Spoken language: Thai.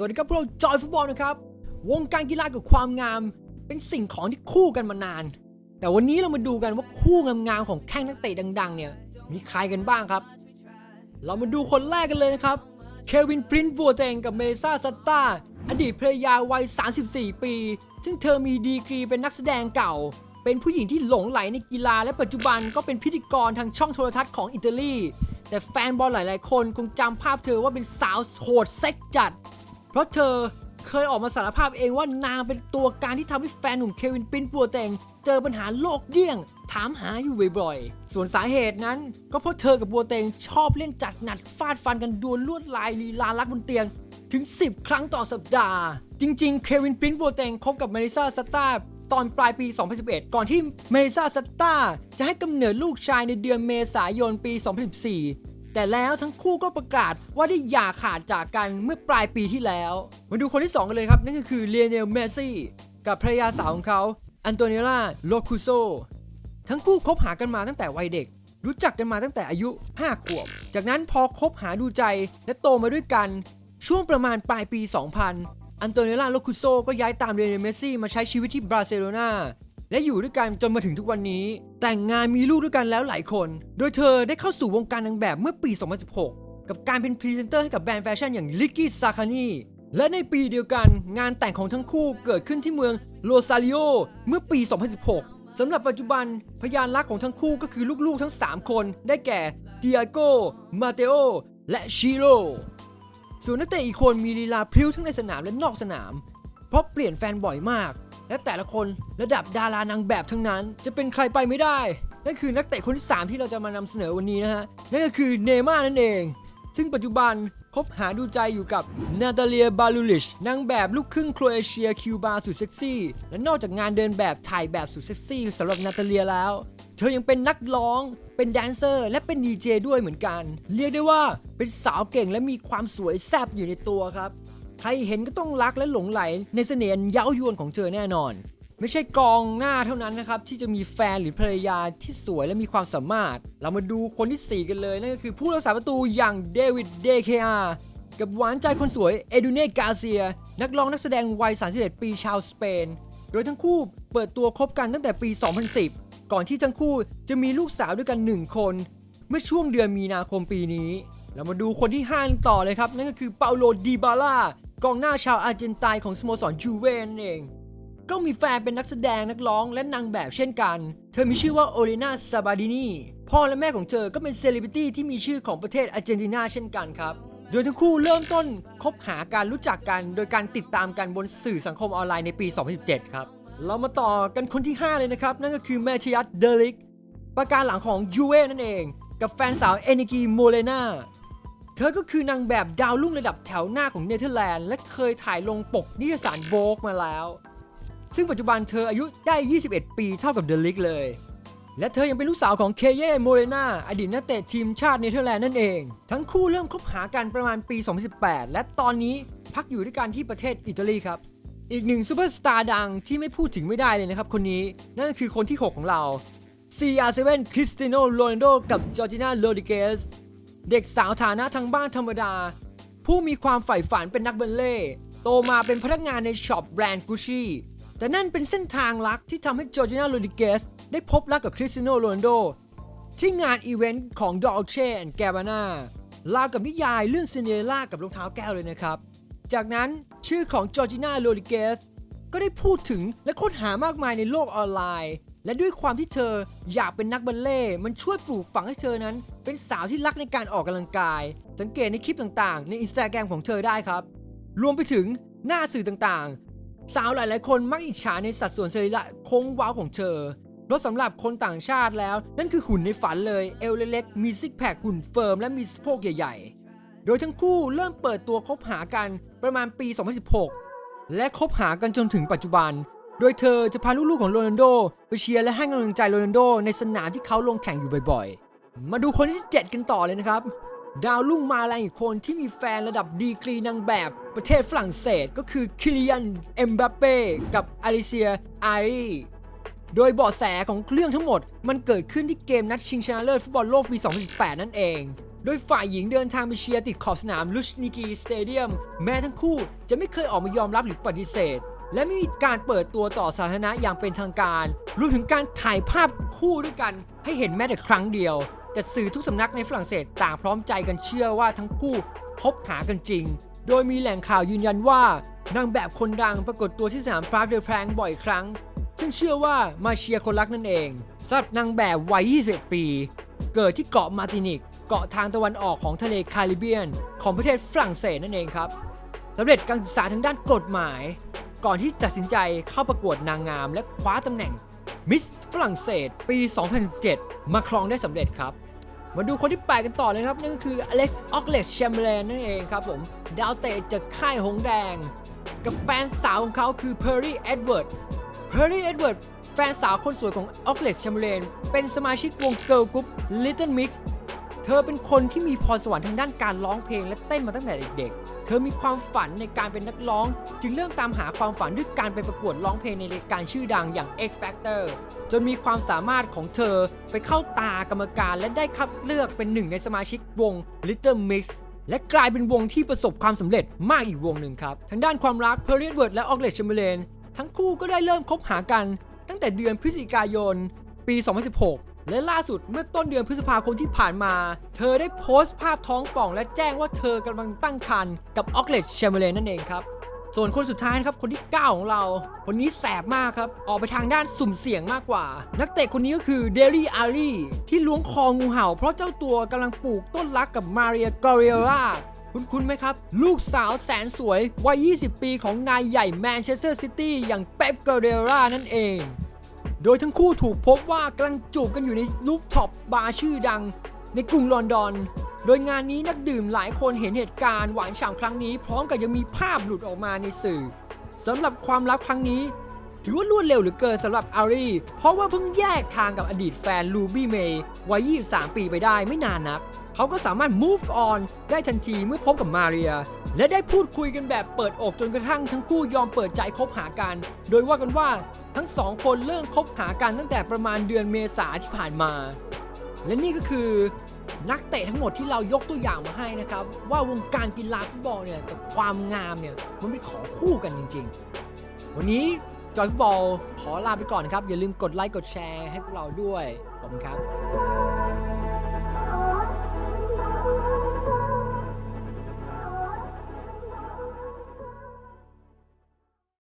สวัสดีครับพวกเราจอยฟุตบอลนะครับ วงการกีฬากับความงามเป็นสิ่งของที่คู่กันมานาน แต่วันนี้เรามาดูกันว่าคู่งามๆของแข้งนักเตะดัง ๆ เนี่ย มีใครกันบ้างครับ เรามาดูคนแรกกันเลยนะครับ เควินปรินซ์บัวเตงกับเมซ่าซัตตาอดีตภรรยาวัย 34 ปี ซึ่งเธอมีดีกรีเป็นนักแสดงเก่า เป็นผู้หญิงที่หลงไหลในกีฬาและปัจจุบันก็เป็นพิธีกรทางช่องโทรทัศน์ของอิตาลี แต่แฟนบอลหลาย ๆ คนคงจำภาพเธอว่าเป็นสาวโหดเซ็กจัด ราะเธอเคยออกมาสารภาพเองว่านางเป็นตัวการที่ทำให้แฟนหนุ่มเควินปรินซ์บัวเตงเจอปัญหาโลกเดี่ยง ถามหาอยู่บ่อยๆ ส่วนสาเหตุนั้น ก็เพราะเธอกับบัวเตงชอบเล่นจัดหนัดฟาดฟันกันดวลลวดลายลีลารักบนเตียง ถึง 10 ครั้งต่อสัปดาห์ จริงๆ เควินปรินซ์บัวเตงคบกับเมลิซาสตาตอนปลายปี 2011 ก่อนที่เมลิซาสตาจะให้กำเนิดลูกชายในเดือนเมษายนปี 2014 แต่แล้วทั้งคู่ก็ประกาศว่าได้หย่าขาดจากกันเมื่อปลายปีที่แล้ว มาดูคนที่ 2 กันเลยครับ นั่นก็คือเลียเนลเมสซี่กับภรรยาสาวของเขาอันโตเนล่าโลคูโซทั้งคู่คบหากันมาตั้งแต่วัยเด็ก รู้จักกันมาตั้งแต่อายุ 5 ขวบ จากนั้นพอคบหาดูใจและโตมาด้วยกัน ช่วงประมาณปลายปี 2000 อันโตเนล่าโลคุโซก็ย้ายตามเรเนลเมสซี่มาใช้ชีวิตที่บราร์เซโลนา และอยู่ด้วยกันจนมาถึงทุกวันนี้ แต่งงานมีลูกด้วยกันแล้วหลายคน โดยเธอได้เข้าสู่วงการนางแบบเมื่อปี 2016 กับการเป็นพรีเซนเตอร์ให้กับแบรนด์แฟชั่นอย่างลิกกี้ซาคานีและในปีเดียวกันงานแต่งของทั้งคู่เกิดขึ้นที่เมืองโรซาริโอเมื่อปี 2016 สำหรับปัจจุบันพยานรักของทั้งคู่ก็คือลูกๆทั้ง 3 คน ได้แก่เดียโกมาเตโอ และชิโร่ส่วนนักเตะอีกคนมีลีลาพริ้วทั้งในสนามและนอกสนาม เพราะเปลี่ยนแฟนบ่อยมาก และแต่ละคนระดับดารานางแบบทั้งนั้น จะเป็นใครไปไม่ได้ นั่นคือนักเตะคนที่ 3 ที่เราจะมานำเสนอวันนี้นะฮะ นั่นก็คือเนย์ม่าร์นั่นเอง ซึ่งปัจจุบันคบหาดูใจอยู่กับนาตาเลียบาลูลิชนางแบบลูกครึ่งโครเอเชียคิวบาสุดเซ็กซี่ และนอกจากงานเดินแบบถ่ายแบบสุดเซ็กซี่สำหรับนาตาเลียแล้ว เธอยังเป็นนักร้อง เป็นแดนเซอร์ และเป็นดีเจด้วยเหมือนกัน เรียกได้ว่าเป็นสาวเก่งและมีความสวยแซ่บอยู่ในตัวครับ ใครเห็นก็ต้องรักและหลงไหล ในเสน่ห์เย้ายวนของเธอแน่นอน ไม่ใช่กองหน้าเท่านั้นนะครับที่จะมีแฟนหรือภรรยาที่สวยและมีความสามารถ เรามาดูคนที่ 4 กันเลยนั่นก็คือผู้รักษาประตูอย่างเดวิดเดเคอากับหวานใจคนสวยเอดูเน่กาเซีย นักร้องนักแสดงวัย 31 ปีชาวสเปน โดยทั้งคู่เปิดตัวคบกันตั้งแต่ปี 2010 ก่อนที่ทั้งคู่จะมีลูกสาวด้วยกัน 1 คน เมื่อช่วงเดือนมีนาคมปีนี้ เรามาดูคนที่5กันต่อเลยครับ นั่นก็คือเปาโลดีบาล่า กองหน้าชาวอาร์เจนไตน์ของสโมสรยูเว่นั่นเอง ก็มีแฟนเป็นนักแสดงนักร้องและนางแบบเช่นกัน เธอมีชื่อว่าโอเลนาซาบาดินีพ่อและแม่ของเธอก็เป็นเซเลบริตี้ที่มีชื่อของประเทศอาร์เจนตินาเช่นกันครับ โดยทั้งคู่เริ่มต้นคบหาการรู้จักกัน โดยการติดตามกันบนสื่อสังคมออนไลน์ในปี 2017 ครับ เรามาต่อกันคนที่ 5 เลยนะครับ นั่นก็คือแมทิยัสเดลิกประการหลังของยูเว่นั่นเอง กับแฟนสาวเอนิกีโมเลนา เธอก็คือนางแบบดาวรุ่งระดับแถวหน้าของเนเธอร์แลนด์และเคยถ่ายลงปกนิตยสารโบกมาแล้ว ซึ่งปัจจุบันเธออายุได้ 21 ปีเท่ากับเดลิกเลย และเธอยังเป็นลูกสาวของเคเย่โมเรนาอดีตนักเตะทีมชาติเนเธอร์แลนด์นั่นเอง ทั้งคู่เริ่มคบหากันประมาณปี 2018 และตอนนี้พักอยู่ด้วยกันที่ประเทศอิตาลีครับอีกหนึ่งซูเปอร์สตาร์ดังที่ไม่พูดถึงไม่ได้เลยนะครับ คนนี้นั่นก็คือคนที่ 6 ของเรา CR7 คริสติโนโรนัลโดกับจอร์จินาโรดิเกส เด็กสาวฐานะทางบ้านธรรมดา ผู้มีความใฝ่ฝันเป็นนักบัลเล่โตมาเป็นพนักงานในช็อปแบรนด์กุชชี่แต่นั่นเป็นเส้นทางลักที่ทำให้จอร์จิน่าโรดิเกสได้พบรักกับคริสติโนโรนโด ที่งานอีเวนต์ของ Dolce and Gabbana ลากับนิยายเรื่องซินเดอเรลล่ากับรองเท้าแก้วเลยนะครับ จากนั้นชื่อของจอร์จิน่าโรดิเกสก็ได้พูดถึงและค้นหามากมายในโลกออนไลน์ และด้วยความที่เธออยากเป็นนักบัลเล่ มันช่วยปลูกฝังให้เธอนั้น เป็นสาวที่รักในการออกกำลังกาย สังเกตในคลิปต่างๆ ในอินสตาแกรมของเธอได้ครับ รวมไปถึงหน้าสื่อต่างๆ สาวหลายๆ คนมักอิจฉาในสัดส่วนสรีระโค้งว้าวของเธอเพราะสำหรับคนต่างชาติแล้ว นั่นคือหุ่นในฝันเลย เอวเล็กๆ มีซิกแพคหุ่นเฟิร์ม และมีสะโพกใหญ่ๆ โดยทั้งคู่เริ่มเปิดตัวคบหากันประมาณปี 2016 และคบหากันจนถึงปัจจุบัน โดยเธอจะพาลูกๆของโรนัลโดไปเชียร์และให้กำลังใจโรนัลโดในสนามที่เขาลงแข่งอยู่บ่อยๆ มาดูคนที่ 7 กันต่อเลยนะครับ ดาวรุ่งมาแรงอีกคนที่มีแฟนระดับดีกรีนางแบบประเทศฝรั่งเศสก็คือคิลิยันเอมบัปเป้กับอลิเซียอารีโดยเบาะแสของเรื่องทั้งหมด มันเกิดขึ้นที่เกมนัดชิงชนะเลิศฟุตบอลโลกปี 2018 นั่นเอง โดยฝ่ายหญิงเดินทางไปเชียร์ติดขอบสนามลุชนิกีสเตเดียมแม้ทั้งคู่จะไม่เคยออกมายอมรับหรือปฏิเสธ และไม่มีการเปิดตัวต่อสาธารณะอย่างเป็นทางการรวมถึงการถ่ายภาพคู่ด้วยกัน ให้เห็นแม้แต่ครั้งเดียว แต่สื่อทุกสำนักในฝรั่งเศสต่างพร้อมใจกันเชื่อว่าทั้งคู่คบหากันจริง โดยมีแหล่งข่าวยืนยันว่านางแบบคนดังปรากฏตัวที่สนามปราเดอแพรงบ่อยครั้ง ซึ่งเชื่อว่ามาเชียร์คนรักนั่นเองสำหรับนางแบบวัย 21 ปี เกิดที่เกาะมาตินิก เกาะทางตะวันออกของทะเลแคริบเบียน ของประเทศฝรั่งเศสนั่นเองครับสำเร็จการศึกษาทางด้านกฎหมาย ก่อนที่ตัดสินใจเข้าประกวดนางงาม และคว้าตำแหน่งมิสฝรั่งเศสปี 2007 มาครองได้สำเร็จครับ มาดูคนที่แปกันต่อเลยครับ นั่นก็คืออเล็กซ์ออกเลชแชมเบรนนั่นเองครับผม ดาวเตะจากค่ายหงแดง กับแฟนสาวของเขาคือเพอร์รี่เอ็ดเวิร์ดเพอร์รี่เอ็ดเวิร์ดแฟนสาวคนสวยของออกเลชแชมเบรนเป็นสมาชิกวงเกิร์ลกรุ๊ป Little Mix เธอเป็นคนที่มีพรสวรรค์ทางด้านการร้องเพลงและเต้นมาตั้งแต่เด็กๆ เธอมีความฝันในการเป็นนักร้อง จึงเริ่มตามหาความฝันด้วยการไปประกวดร้องเพลงในรายการชื่อดังอย่าง X Factor จนมีความสามารถของเธอไปเข้าตากรรมการและได้คัดเลือกเป็นหนึ่งในสมาชิกวง Little Mix และกลายเป็นวงที่ประสบความสำเร็จมากอีกวงหนึ่งครับ ทางด้านความรักเพอร์เรียดเวิร์ดและออกเลชแชมเบรนทั้งคู่ก็ได้เริ่มคบหากันตั้งแต่เดือนพฤศจิกายน ปี 2016 และล่าสุดเมื่อต้นเดือนพฤษภาคมที่ผ่านมา เธอได้โพสต์ภาพท้องป่อง และแจ้งว่าเธอกำลังตั้งครรภ์กับออกเลชแชมเบรนนั่นเองครับส่วนคนสุดท้ายนะครับคนที่ 9 ของเราคนนี้แสบมากครับ ออกไปทางด้านสุ่มเสี่ยงมากกว่า นักเตะคนนี้ก็คือเดลี่อารีที่ล้วงคองูเห่า เพราะเจ้าตัวกำลังปลูกต้นรักกับมาเรียกอริเอราคุณคุณไหมครับ ลูกสาวแสนสวย วัย 20 ปีของนายใหญ่แมนเชสเตอร์ซิตี้อย่างเป๊ปกอริเอรานั่นเอง โดยทั้งคู่ถูกพบว่ากำลังจูบกันอยู่ในรูฟท็อปบาร์ชื่อดัง ในกรุงลอนดอน โดยงานนี้นักดื่มหลายคนเห็นเหตุการณ์หวานฉ่ำครั้งนี้ พร้อมกับยังมีภาพหลุดออกมาในสื่อสำหรับความลับครั้งนี้ ถือว่ารวดเร็วเหลือเกินสำหรับอารีเพราะว่าเพิ่งแยกทางกับอดีตแฟนลูบี้เมย์วัย 23 ปีไปได้ไม่นานนัก เขาก็สามารถ move on ได้ทันทีเมื่อพบกับมาเรียและได้พูดคุยกันแบบเปิดอกจนกระทั่งทั้งคู่ยอมเปิดใจคบหากัน โดยว่ากันว่า ทั้งสองคนเริ่มคบหากันตั้งแต่ประมาณเดือนเมษาที่ผ่านมา และนี่ก็คือนักเตะทั้งหมดที่เรายกตัวอย่างมาให้นะครับ ว่าวงการกีฬาฟุตบอลเนี่ยกับความงามเนี่ยมันเป็นของคู่กันจริง ๆ วันนี้จอยฟุตบอลขอลาไปก่อนนะครับ อย่าลืมกดไลค์กดแชร์ให้พวกเราด้วย ขอบคุณครับ